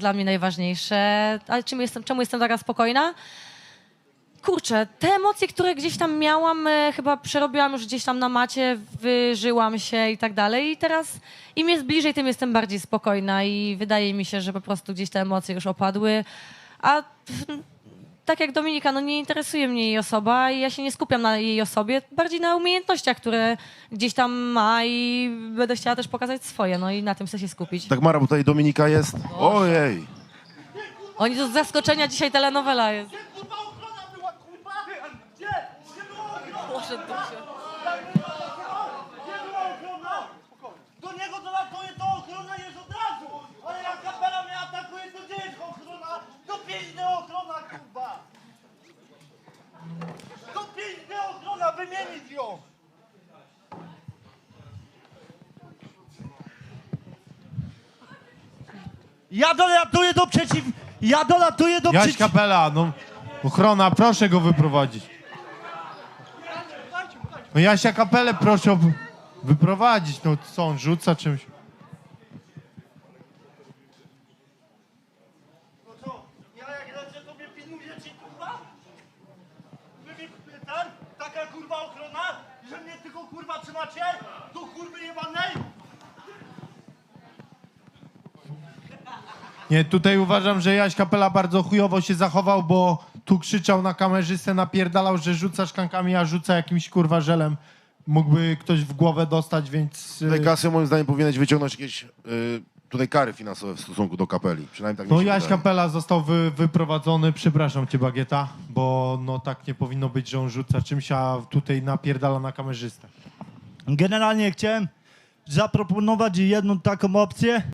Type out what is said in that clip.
dla mnie najważniejsze. Ale czym jestem, czemu jestem taka spokojna? Kurczę, te emocje, które gdzieś tam miałam, e, chyba przerobiłam już gdzieś tam na macie, wyżyłam się i tak dalej. I teraz im jest bliżej, tym jestem bardziej spokojna i wydaje mi się, że po prostu gdzieś te emocje już opadły. A tak jak Dominika, no nie interesuje mnie jej osoba i ja się nie skupiam na jej osobie, bardziej na umiejętnościach, które gdzieś tam ma i będę chciała też pokazać swoje, no i na tym chcę się skupić. Tak Mara, bo tutaj Dominika jest. Ojej. Oni to z zaskoczenia dzisiaj telenowela jest. Kurwa ochrona była, kurwa! Gdzie? Gdzie była ochrona? Poszedł tu się. Gdzie była ochrona? Do niego dolatuje, to ochrona jest od razu! Ale jak kapela mnie atakuje, to gdzie jest ochrona? To piękna ochrona, kurwa! To piękna ochrona, wymienić ją! Ja dolatuję do przeciw... Ja dolatuję do Jaś przeciw... Kapela, no ochrona, proszę go wyprowadzić. No Jasia Kapelę proszę wy- wyprowadzić, no co on rzuca czymś? No co, ja jak lecę, to mnie pilnujecie, kurwa? Wy mi pytań? Taka kurwa ochrona? Że mnie tylko kurwa trzymacie? Do kurwy jebanej? Nie, tutaj uważam, że Jaś Kapela bardzo chujowo się zachował, bo tu krzyczał na kamerzystę, napierdalał, że rzuca szklankami, a rzuca jakimś kurwa żelem. Mógłby ktoś w głowę dostać, więc... Tutaj y, Kasy moim zdaniem powinieneś wyciągnąć jakieś y, tutaj kary finansowe w stosunku do kapeli. Przynajmniej tak mi No się Jaś wydaje. Kapela został wy, wyprowadzony, przepraszam cię Bagieta, bo no tak nie powinno być, że on rzuca czymś, a tutaj napierdala na kamerzystę. Generalnie chciałem zaproponować jedną taką opcję,